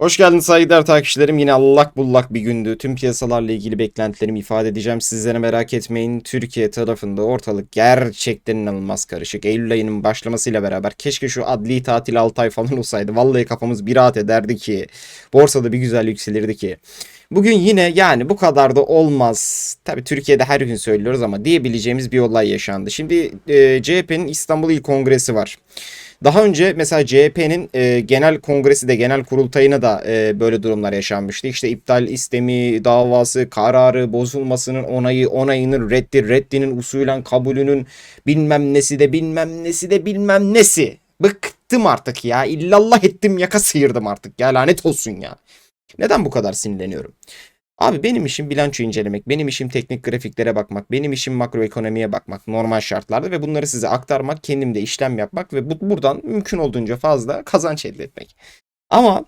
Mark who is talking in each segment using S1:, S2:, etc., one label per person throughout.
S1: Hoş geldiniz saygıdeğer takipçilerim. Yine allak bullak bir gündü. Tüm piyasalarla ilgili beklentilerimi ifade edeceğim. Sizlere merak etmeyin. Türkiye tarafında ortalık gerçekten inanılmaz karışık. Eylül ayının başlamasıyla beraber keşke şu adli tatil 6 ay falan olsaydı. Vallahi kafamız bir rahat ederdi ki. Borsada bir güzel yükselirdi ki. Bugün yine yani bu kadar da olmaz. Tabii Türkiye'de her gün söylüyoruz ama diyebileceğimiz bir olay yaşandı. Şimdi e, CHP'nin İstanbul İl Kongresi var. Daha önce mesela CHP'nin e, genel kongresi de genel kurultayına da e, böyle durumlar yaşanmıştı. İşte iptal istemi, davası, kararı, bozulmasının onayı, onayının reddi, reddinin usulen kabulünün bilmem nesi de bilmem nesi de bilmem nesi. Bıktım artık ya. İllallah ettim yaka sıyırdım artık ya lanet olsun ya. Neden bu kadar sinirleniyorum? Abi benim işim bilanço incelemek, benim işim teknik grafiklere bakmak, benim işim makroekonomiye bakmak normal şartlarda ve bunları size aktarmak, kendimde işlem yapmak ve bu, buradan mümkün olduğunca fazla kazanç elde etmek. Ama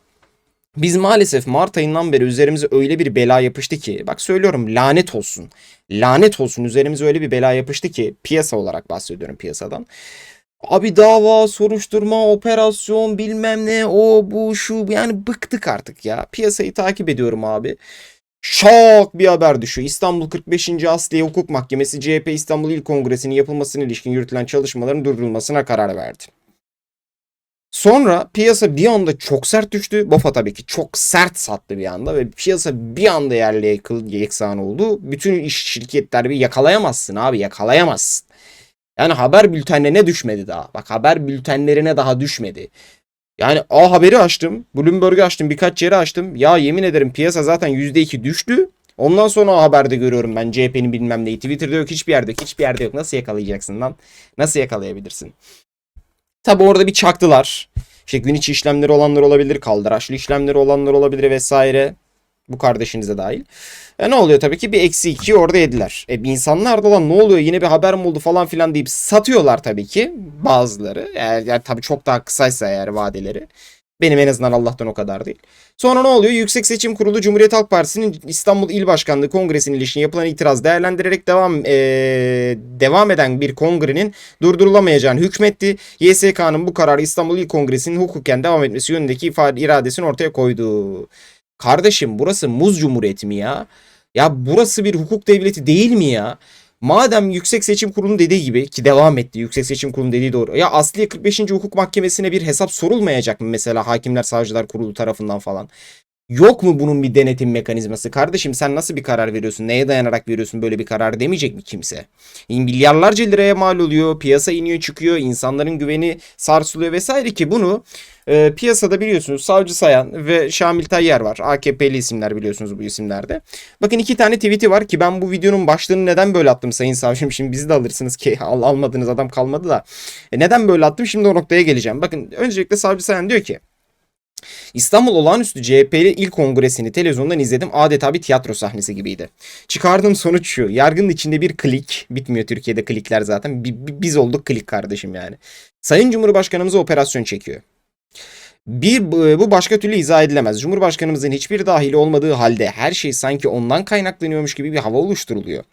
S1: biz maalesef Mart ayından beri üzerimize öyle bir bela yapıştı ki bak söylüyorum lanet olsun. Lanet olsun üzerimize öyle bir bela yapıştı ki piyasa olarak bahsediyorum piyasadan. Abi dava, soruşturma, operasyon bilmem ne o bu şu yani bıktık artık ya. Piyasayı takip ediyorum abi. Şok bir haber düşüyor. İstanbul 45. Asliye Hukuk Mahkemesi CHP İstanbul İl Kongresi'nin yapılmasına ilişkin yürütülen çalışmaların durdurulmasına karar verdi. Sonra piyasa bir anda çok sert düştü. BOFA tabii ki çok sert sattı bir anda ve piyasa bir anda yerle yeksan oldu. Bütün iş şirketler bir yakalayamazsın abi yakalayamazsın. Yani haber bültenlerine düşmedi daha. Bak haber bültenlerine daha düşmedi. Yani A haberi açtım. Bloomberg'ü açtım. Birkaç yeri açtım. Ya yemin ederim piyasa zaten %2 düştü. Ondan sonra A haberde görüyorum ben CHP'nin bilmem neyi. Twitter'da yok hiçbir yerde yok. Hiçbir yerde yok. Nasıl yakalayacaksın lan? Nasıl yakalayabilirsin? Tabi orada bir çaktılar. İşte gün içi işlemleri olanlar olabilir. Kaldıraçlı işlemleri olanlar olabilir vesaire. Bu kardeşinize dahil. E ne oluyor tabii ki bir eksi iki orada yediler. E insanlar da lan ne oluyor yine bir haber mi oldu falan filan deyip satıyorlar tabii ki bazıları. Eğer yani tabii çok daha kısaysa eğer vadeleri. Benim en azından Allah'tan o kadar değil. Sonra ne oluyor? Yüksek Seçim Kurulu Cumhuriyet Halk Partisi'nin İstanbul İl Başkanlığı Kongresi'nin ilişkin yapılan itiraz değerlendirerek devam e, devam eden bir kongrenin durdurulamayacağını hükmetti. YSK'nın bu kararı İstanbul İl Kongresi'nin hukuken devam etmesi yönündeki ifade iradesini ortaya koydu. Kardeşim burası muz cumhuriyeti mi ya? Ya burası bir hukuk devleti değil mi ya? Madem Yüksek Seçim Kurulu'nun dediği gibi ki devam etti Yüksek Seçim Kurulu'nun dediği doğru. Ya Asliye 45. Hukuk Mahkemesi'ne bir hesap sorulmayacak mı mesela Hakimler Savcılar Kurulu tarafından falan? Yok mu bunun bir denetim mekanizması? Kardeşim sen nasıl bir karar veriyorsun? Neye dayanarak veriyorsun böyle bir karar demeyecek mi kimse? Milyarlarca liraya mal oluyor. Piyasa iniyor çıkıyor. insanların güveni sarsılıyor vesaire ki bunu e, piyasada biliyorsunuz Savcı Sayan ve Şamil Tayyar var. AKP'li isimler biliyorsunuz bu isimlerde. Bakın iki tane tweet'i var ki ben bu videonun başlığını neden böyle attım Sayın Savcım? Şimdi bizi de alırsınız ki al, almadığınız adam kalmadı da. E, neden böyle attım? Şimdi o noktaya geleceğim. Bakın öncelikle Savcı Sayan diyor ki İstanbul Olağanüstü CHP'li ilk kongresini televizyondan izledim. Adeta bir tiyatro sahnesi gibiydi. Çıkardığım sonuç şu. Yargının içinde bir klik. Bitmiyor Türkiye'de klikler zaten. Bi- bi- Biz olduk klik kardeşim yani. Sayın Cumhurbaşkanımıza operasyon çekiyor. Bir bu başka türlü izah edilemez. Cumhurbaşkanımızın hiçbir dahili olmadığı halde her şey sanki ondan kaynaklanıyormuş gibi bir hava oluşturuluyor.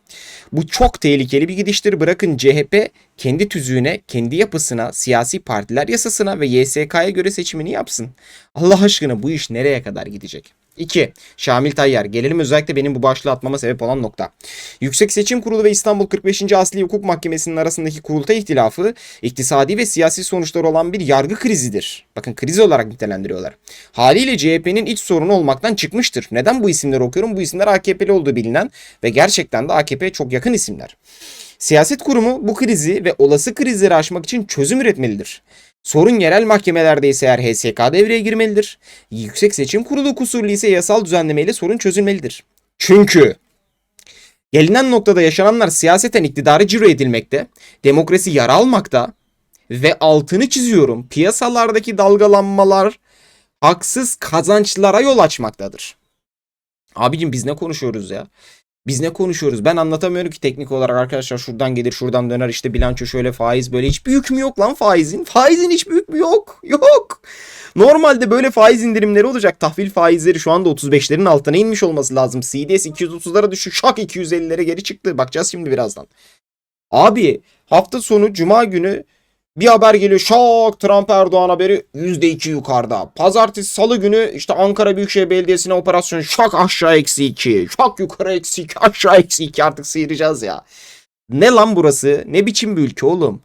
S1: Bu çok tehlikeli bir gidiştir. Bırakın CHP kendi tüzüğüne, kendi yapısına, siyasi partiler yasasına ve YSK'ya göre seçimini yapsın. Allah aşkına bu iş nereye kadar gidecek? 2. Şamil Tayyar. Gelelim özellikle benim bu başlığı atmama sebep olan nokta. Yüksek Seçim Kurulu ve İstanbul 45. Asli Hukuk Mahkemesi'nin arasındaki kurultay ihtilafı iktisadi ve siyasi sonuçları olan bir yargı krizidir. Bakın kriz olarak nitelendiriyorlar. Haliyle CHP'nin iç sorunu olmaktan çıkmıştır. Neden bu isimleri okuyorum? Bu isimler AKP'li olduğu bilinen ve gerçekten de AKP'ye çok yakın isimler. Siyaset kurumu bu krizi ve olası krizleri aşmak için çözüm üretmelidir. Sorun yerel mahkemelerde ise eğer HSK devreye girmelidir. Yüksek Seçim Kurulu kusurlu ise yasal düzenlemeyle sorun çözülmelidir. Çünkü gelinen noktada yaşananlar siyaseten iktidarı ciro edilmekte, demokrasi yara almakta ve altını çiziyorum piyasalardaki dalgalanmalar haksız kazançlara yol açmaktadır. Abicim biz ne konuşuyoruz ya? Biz ne konuşuyoruz? Ben anlatamıyorum ki teknik olarak arkadaşlar şuradan gelir şuradan döner işte bilanço şöyle faiz böyle hiç büyük mü yok lan faizin? Faizin hiç büyük mü yok? Yok. Normalde böyle faiz indirimleri olacak. Tahvil faizleri şu anda 35'lerin altına inmiş olması lazım. CDS 230'lara düştü. Şak 250'lere geri çıktı. Bakacağız şimdi birazdan. Abi hafta sonu cuma günü Bir haber geliyor şak Trump Erdoğan haberi %2 yukarıda. Pazartesi salı günü işte Ankara Büyükşehir Belediyesi'ne operasyon şak aşağı eksi 2. Şak yukarı eksi 2 aşağı eksi 2 artık sıyıracağız ya. Ne lan burası? Ne biçim bir ülke oğlum?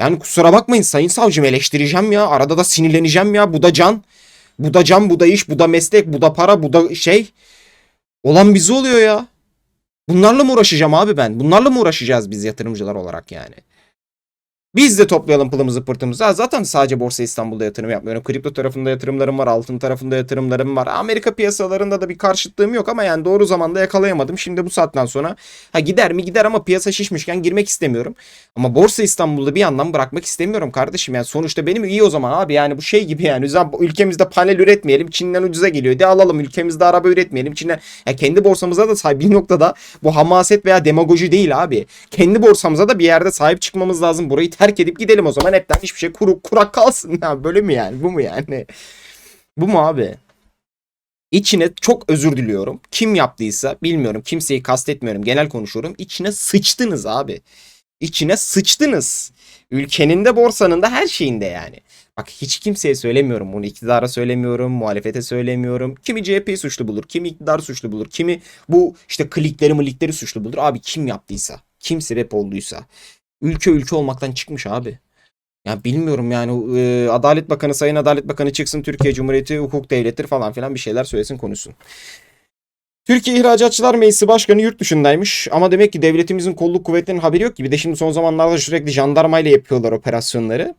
S1: Yani kusura bakmayın sayın savcım eleştireceğim ya. Arada da sinirleneceğim ya. Bu da can. Bu da can, bu da iş, bu da meslek, bu da para, bu da şey. Olan bize oluyor ya. Bunlarla mı uğraşacağım abi ben? Bunlarla mı uğraşacağız biz yatırımcılar olarak yani? Biz de toplayalım pılımızı pırtımızı. Zaten sadece Borsa İstanbul'da yatırım yapmıyorum. Kripto tarafında yatırımlarım var. Altın tarafında yatırımlarım var. Amerika piyasalarında da bir karşıtlığım yok ama yani doğru zamanda yakalayamadım. Şimdi bu saatten sonra ha gider mi gider ama piyasa şişmişken girmek istemiyorum. Ama Borsa İstanbul'da bir yandan bırakmak istemiyorum kardeşim. Yani sonuçta benim iyi o zaman abi. Yani bu şey gibi yani. Ülkemizde panel üretmeyelim. Çin'den ucuza geliyor. De alalım ülkemizde araba üretmeyelim. Çin'den ya kendi borsamıza da sahip bir noktada bu hamaset veya demagoji değil abi. Kendi borsamıza da bir yerde sahip çıkmamız lazım. Burayı terk edip gidelim o zaman. Hepten hiçbir şey kuru, kurak kalsın. Ya böyle mi yani? Bu mu yani? Bu mu abi? İçine çok özür diliyorum. Kim yaptıysa bilmiyorum. Kimseyi kastetmiyorum. Genel konuşuyorum. İçine sıçtınız abi. İçine sıçtınız. Ülkenin de borsanın da her şeyinde yani. Bak hiç kimseye söylemiyorum bunu. İktidara söylemiyorum, muhalefete söylemiyorum. Kimi CHP'yi suçlu bulur, kimi iktidar suçlu bulur, kimi bu işte klikleri mılikleri suçlu bulur. Abi kim yaptıysa, kim sebep olduysa. Ülke ülke olmaktan çıkmış abi. Ya bilmiyorum yani e, Adalet Bakanı, Sayın Adalet Bakanı çıksın Türkiye Cumhuriyeti hukuk devlettir falan filan bir şeyler söylesin konuşsun. Türkiye İhracatçılar Meclisi Başkanı yurt dışındaymış ama demek ki devletimizin kolluk kuvvetlerinin haberi yok gibi de şimdi son zamanlarda sürekli jandarmayla yapıyorlar operasyonları.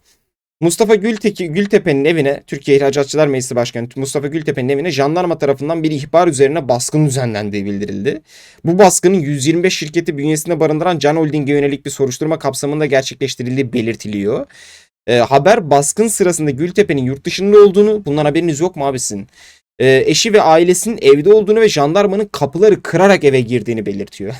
S1: Mustafa Gülteki, Gültepe'nin evine, Türkiye İhracatçılar Meclisi Başkanı Mustafa Gültepe'nin evine jandarma tarafından bir ihbar üzerine baskın düzenlendiği bildirildi. Bu baskının 125 şirketi bünyesinde barındıran Can Holding'e yönelik bir soruşturma kapsamında gerçekleştirildiği belirtiliyor. E, haber baskın sırasında Gültepe'nin yurt dışında olduğunu, bundan haberiniz yok mu abisin? E, eşi ve ailesinin evde olduğunu ve jandarmanın kapıları kırarak eve girdiğini belirtiyor.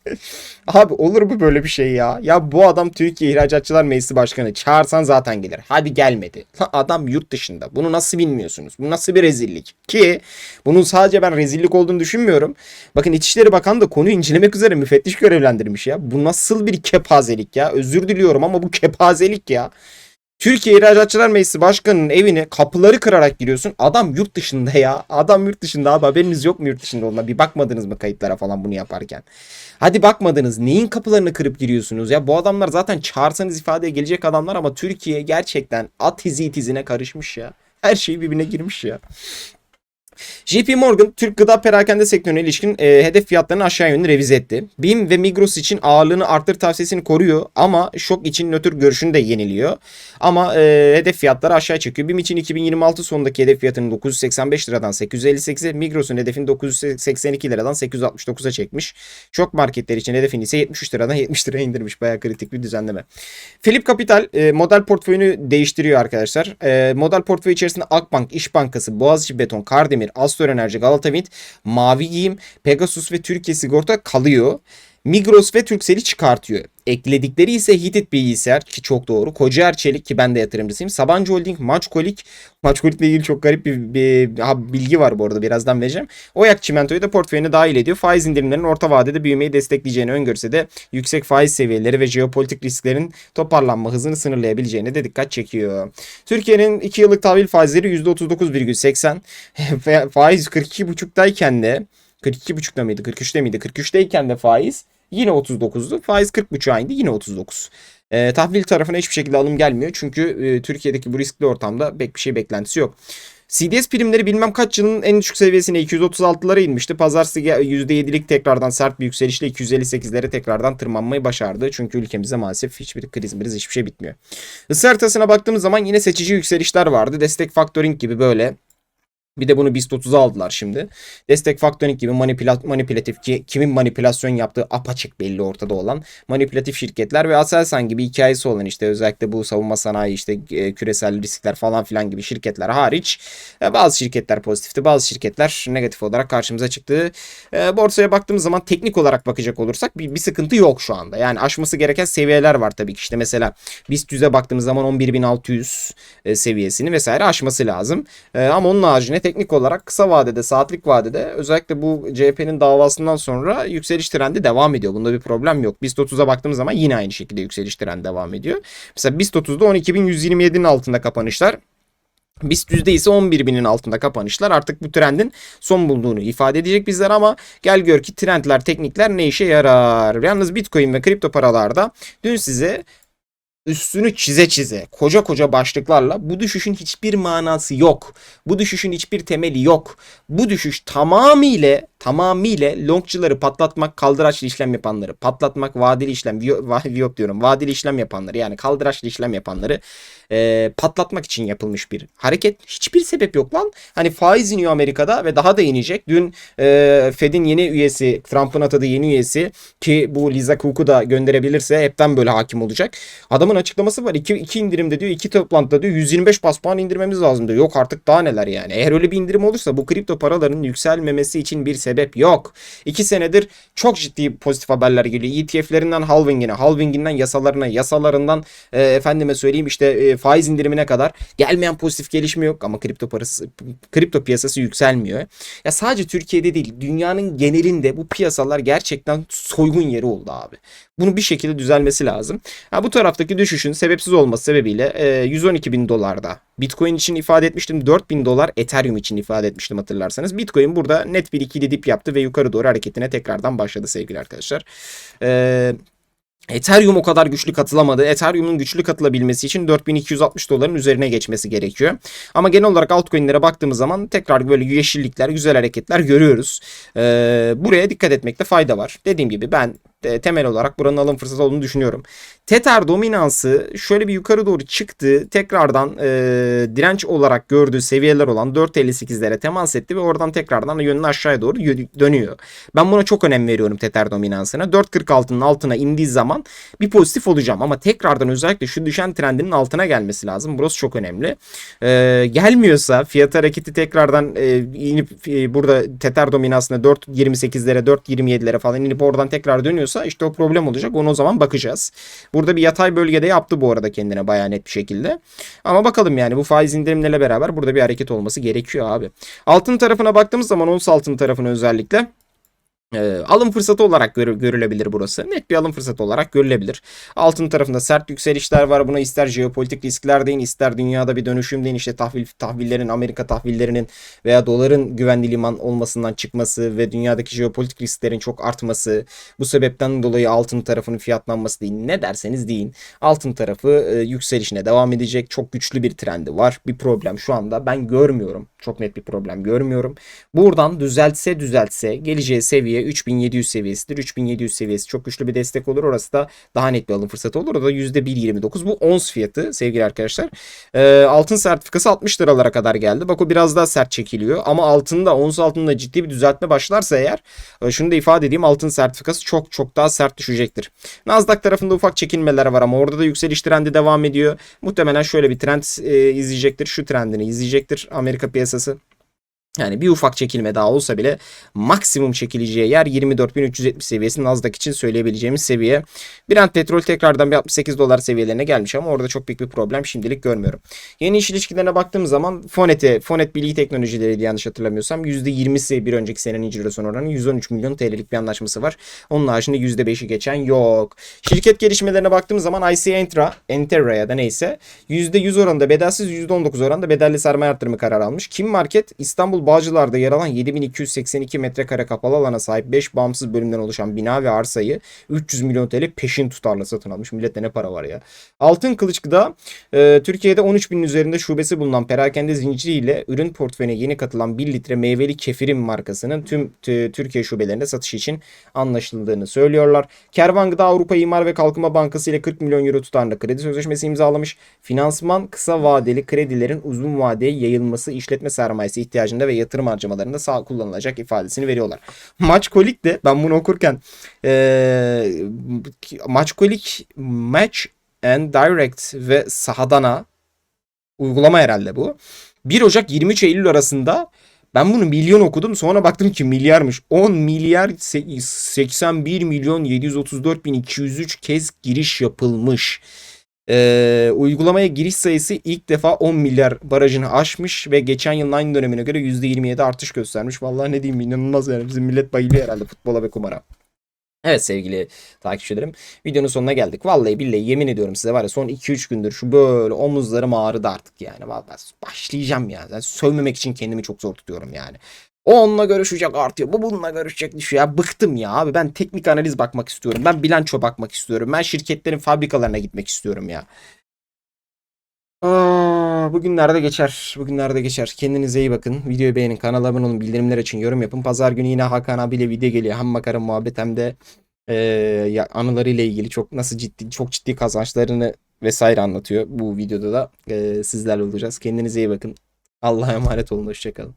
S1: Abi olur mu böyle bir şey ya? Ya bu adam Türkiye İhracatçılar Meclisi Başkanı. Çağırsan zaten gelir. Hadi gelmedi. Adam yurt dışında. Bunu nasıl bilmiyorsunuz? Bu nasıl bir rezillik? Ki bunun sadece ben rezillik olduğunu düşünmüyorum. Bakın İçişleri Bakanı da konuyu incelemek üzere müfettiş görevlendirmiş ya. Bu nasıl bir kepazelik ya? Özür diliyorum ama bu kepazelik ya. Türkiye İhracatçılar Meclisi Başkanı'nın evine kapıları kırarak giriyorsun. Adam yurt dışında ya. Adam yurt dışında abi haberiniz yok mu yurt dışında olduğuna? Bir bakmadınız mı kayıtlara falan bunu yaparken? Hadi bakmadınız. Neyin kapılarını kırıp giriyorsunuz ya? Bu adamlar zaten çağırsanız ifadeye gelecek adamlar ama Türkiye gerçekten at izi tizine karışmış ya. Her şey birbirine girmiş ya. JP Morgan Türk gıda perakende sektörüne ilişkin e, hedef fiyatlarını aşağı yönlü revize etti. BİM ve Migros için ağırlığını arttır tavsiyesini koruyor ama şok için nötr görüşünü de yeniliyor. Ama e, hedef fiyatları aşağı çekiyor. BİM için 2026 sonundaki hedef fiyatını 985 liradan 858'e, Migros'un hedefini 982 liradan 869'a çekmiş. Şok marketler için hedefini ise 73 liradan 70 liraya indirmiş. Bayağı kritik bir düzenleme. Philip Capital e, model portföyünü değiştiriyor arkadaşlar. E, model portföyü içerisinde Akbank, İş Bankası, Boğaziçi Beton, Kardemir, Astor Enerji, Galata Wind, Mavi Giyim, Pegasus ve Türkiye Sigorta kalıyor. Migros ve Turkcell'i çıkartıyor. Ekledikleri ise Hitit Bilgisayar ki çok doğru. Kocaer Çelik ki ben de yatırımcısıyım. Sabancı Holding, Maçkolik. Maçkolik'le ilgili çok garip bir, bir, bir bilgi var bu arada birazdan vereceğim. Oyak Çimento'yu da portföyüne dahil ediyor. Faiz indirimlerinin orta vadede büyümeyi destekleyeceğini öngörse de yüksek faiz seviyeleri ve jeopolitik risklerin toparlanma hızını sınırlayabileceğine de dikkat çekiyor. Türkiye'nin 2 yıllık tahvil faizleri %39,80. Faiz 42,5'tayken de 42,5'da mıydı? 43'te miydi? 43'teyken de faiz yine 39'du. Faiz 40,5 indi yine 39. E, tahvil tarafına hiçbir şekilde alım gelmiyor. Çünkü e, Türkiye'deki bu riskli ortamda pek bir şey beklentisi yok. CDS primleri bilmem kaç yılın en düşük seviyesine 236'lara inmişti. Pazartesi %7'lik tekrardan sert bir yükselişle 258'lere tekrardan tırmanmayı başardı. Çünkü ülkemizde maalesef hiçbir kriz miriz hiçbir şey bitmiyor. Isı haritasına baktığımız zaman yine seçici yükselişler vardı. Destek factoring gibi böyle bir de bunu BIST 30'a aldılar şimdi. Destek factoring gibi manipüla manipülatif ki kimin manipülasyon yaptığı apaçık belli ortada olan manipülatif şirketler ve Aselsan gibi hikayesi olan işte özellikle bu savunma sanayi işte e, küresel riskler falan filan gibi şirketler hariç e, bazı şirketler pozitifti bazı şirketler negatif olarak karşımıza çıktı. E, borsaya baktığımız zaman teknik olarak bakacak olursak bir, bir sıkıntı yok şu anda. Yani aşması gereken seviyeler var tabii ki işte mesela BIST 100'e baktığımız zaman 11.600 seviyesini vesaire aşması lazım. Ama onun haricinde Teknik olarak kısa vadede, saatlik vadede özellikle bu CHP'nin davasından sonra yükseliş trendi devam ediyor. Bunda bir problem yok. BIST 30'a baktığımız zaman yine aynı şekilde yükseliş trendi devam ediyor. Mesela BIST 30'da 12.127'nin altında kapanışlar. BIST yüzde ise 11 binin altında kapanışlar artık bu trendin son bulduğunu ifade edecek bizler ama gel gör ki trendler, teknikler ne işe yarar? Yalnız Bitcoin ve kripto paralarda dün size üstünü çize çize koca koca başlıklarla bu düşüşün hiçbir manası yok. Bu düşüşün hiçbir temeli yok. Bu düşüş tamamıyla tamamıyla longçıları patlatmak, kaldıraçlı işlem yapanları patlatmak, vadeli işlem, viyop diyorum, vadeli işlem yapanları yani kaldıraçlı işlem yapanları e, patlatmak için yapılmış bir hareket. Hiçbir sebep yok lan. Hani faiz iniyor Amerika'da ve daha da inecek. Dün e, Fed'in yeni üyesi, Trump'ın atadığı yeni üyesi ki bu Liza Cook'u da gönderebilirse hepten böyle hakim olacak. Adamın açıklaması var. İki, iki indirimde diyor, iki toplantıda diyor 125 bas puan indirmemiz lazım diyor. Yok artık daha neler yani. Eğer öyle bir indirim olursa bu kripto paraların yükselmemesi için bir sebep yok. İki senedir çok ciddi pozitif haberler geliyor. ETF'lerinden halvingine, halvinginden yasalarına, yasalarından e, efendime söyleyeyim işte e, faiz indirimine kadar gelmeyen pozitif gelişme yok ama kripto parası kripto piyasası yükselmiyor. Ya sadece Türkiye'de değil, dünyanın genelinde bu piyasalar gerçekten soygun yeri oldu abi. Bunu bir şekilde düzelmesi lazım. Ha, bu taraftaki düşüşün sebepsiz olması sebebiyle e, 112 bin dolarda Bitcoin için ifade etmiştim. 4 bin dolar Ethereum için ifade etmiştim hatırlarsanız. Bitcoin burada net bir ikili dip yaptı ve yukarı doğru hareketine tekrardan başladı sevgili arkadaşlar. Eee Ethereum o kadar güçlü katılamadı. Ethereum'un güçlü katılabilmesi için 4260 doların üzerine geçmesi gerekiyor. Ama genel olarak altcoin'lere baktığımız zaman tekrar böyle yeşillikler, güzel hareketler görüyoruz. Ee, buraya dikkat etmekte fayda var. Dediğim gibi ben temel olarak buranın alım fırsatı olduğunu düşünüyorum. Tether dominansı şöyle bir yukarı doğru çıktı. Tekrardan e, direnç olarak gördüğü seviyeler olan 4.58'lere temas etti ve oradan tekrardan yönünü aşağıya doğru dönüyor. Ben buna çok önem veriyorum Tether dominansına. 4.46'nın altına indiği zaman bir pozitif olacağım ama tekrardan özellikle şu düşen trendinin altına gelmesi lazım. Burası çok önemli. E, gelmiyorsa fiyat hareketi tekrardan e, inip e, burada Tether dominansına 4.28'lere 4.27'lere falan inip oradan tekrar dönüyorsa işte o problem olacak. Onu o zaman bakacağız. Burada bir yatay bölgede yaptı bu arada kendine bayağı net bir şekilde. Ama bakalım yani bu faiz indirimlerle beraber burada bir hareket olması gerekiyor abi. Altın tarafına baktığımız zaman ons altın tarafına özellikle e, alım fırsatı olarak gör, görülebilir burası. Net bir alım fırsatı olarak görülebilir. Altın tarafında sert yükselişler var. Buna ister jeopolitik riskler deyin, ister dünyada bir dönüşüm deyin. İşte tahvil, tahvillerin, Amerika tahvillerinin veya doların güvenli liman olmasından çıkması ve dünyadaki jeopolitik risklerin çok artması. Bu sebepten dolayı altın tarafının fiyatlanması deyin. Ne derseniz deyin. Altın tarafı e, yükselişine devam edecek. Çok güçlü bir trendi var. Bir problem şu anda ben görmüyorum. Çok net bir problem görmüyorum. Buradan düzeltse düzeltse geleceği seviye 3700 seviyesidir. 3700 seviyesi çok güçlü bir destek olur. Orası da daha net bir alım fırsatı olur. O da %1.29. Bu ons fiyatı sevgili arkadaşlar. Ee, altın sertifikası 60 liralara kadar geldi. Bak o biraz daha sert çekiliyor. Ama altında ons altında ciddi bir düzeltme başlarsa eğer e, şunu da ifade edeyim altın sertifikası çok çok daha sert düşecektir. Nasdaq tarafında ufak çekilmeler var ama orada da yükseliş trendi devam ediyor. Muhtemelen şöyle bir trend e, izleyecektir. Şu trendini izleyecektir Amerika piyasası. Piyasası Yani bir ufak çekilme daha olsa bile maksimum çekileceği yer 24.370 seviyesi Nasdaq için söyleyebileceğimiz seviye. Brent petrol tekrardan bir 68 dolar seviyelerine gelmiş ama orada çok büyük bir problem şimdilik görmüyorum. Yeni iş ilişkilerine baktığımız zaman Fonet'e, Fonet Bilgi Teknolojileri yanlış hatırlamıyorsam %20'si bir önceki senenin cirosunu oranı 113 milyon TL'lik bir anlaşması var. Onun haricinde %5'i geçen yok. Şirket gelişmelerine baktığımız zaman IC Entra, Enterra ya da neyse %100 oranında bedelsiz %19 oranında bedelli sermaye arttırımı kararı almış. Kim Market İstanbul Bağcılar'da yer alan 7282 metrekare kapalı alana sahip 5 bağımsız bölümden oluşan bina ve arsayı 300 milyon TL peşin tutarla satın almış. Millette ne para var ya. Altın Kılıçkı'da e, Türkiye'de 13 binin üzerinde şubesi bulunan perakende zinciriyle ürün portföyüne yeni katılan 1 litre meyveli kefirim markasının tüm Türkiye şubelerinde satış için anlaşıldığını söylüyorlar. Kervan Gıda Avrupa İmar ve Kalkınma Bankası ile 40 milyon euro tutarında kredi sözleşmesi imzalamış. Finansman kısa vadeli kredilerin uzun vadeye yayılması işletme sermayesi ihtiyacında ve yatırım harcamalarında sağ kullanılacak ifadesini veriyorlar. Maçkolik de ben bunu okurken ee, Maçkolik Match and Direct ve Sahadana uygulama herhalde bu. 1 Ocak 23 Eylül arasında ben bunu milyon okudum sonra baktım ki milyarmış. 10 milyar 81 milyon 734 bin 203 kez giriş yapılmış. Ee, uygulamaya giriş sayısı ilk defa 10 milyar barajını aşmış ve geçen yılın aynı dönemine göre %27 artış göstermiş. Vallahi ne diyeyim inanılmaz yani. Bizim millet bayılıyor herhalde futbola ve kumara. Evet sevgili takipçilerim. Videonun sonuna geldik. Vallahi billahi yemin ediyorum size var ya son 2-3 gündür şu böyle omuzlarım ağrıdı artık yani. Vallahi başlayacağım ya. Yani sövmemek için kendimi çok zor tutuyorum yani. O onunla görüşecek artıyor. Bu bununla görüşecek düşüyor. Ya bıktım ya abi. Ben teknik analiz bakmak istiyorum. Ben bilanço bakmak istiyorum. Ben şirketlerin fabrikalarına gitmek istiyorum ya. Aa, bugünlerde geçer. Bugünlerde geçer. Kendinize iyi bakın. Videoyu beğenin. Kanala abone olun. Bildirimler için yorum yapın. Pazar günü yine Hakan abiyle video geliyor. Hem makara muhabbet hem de eee ya anılarıyla ilgili çok nasıl ciddi çok ciddi kazançlarını vesaire anlatıyor. Bu videoda da eee sizlerle olacağız. Kendinize iyi bakın. Allah'a emanet olun. Hoşçakalın.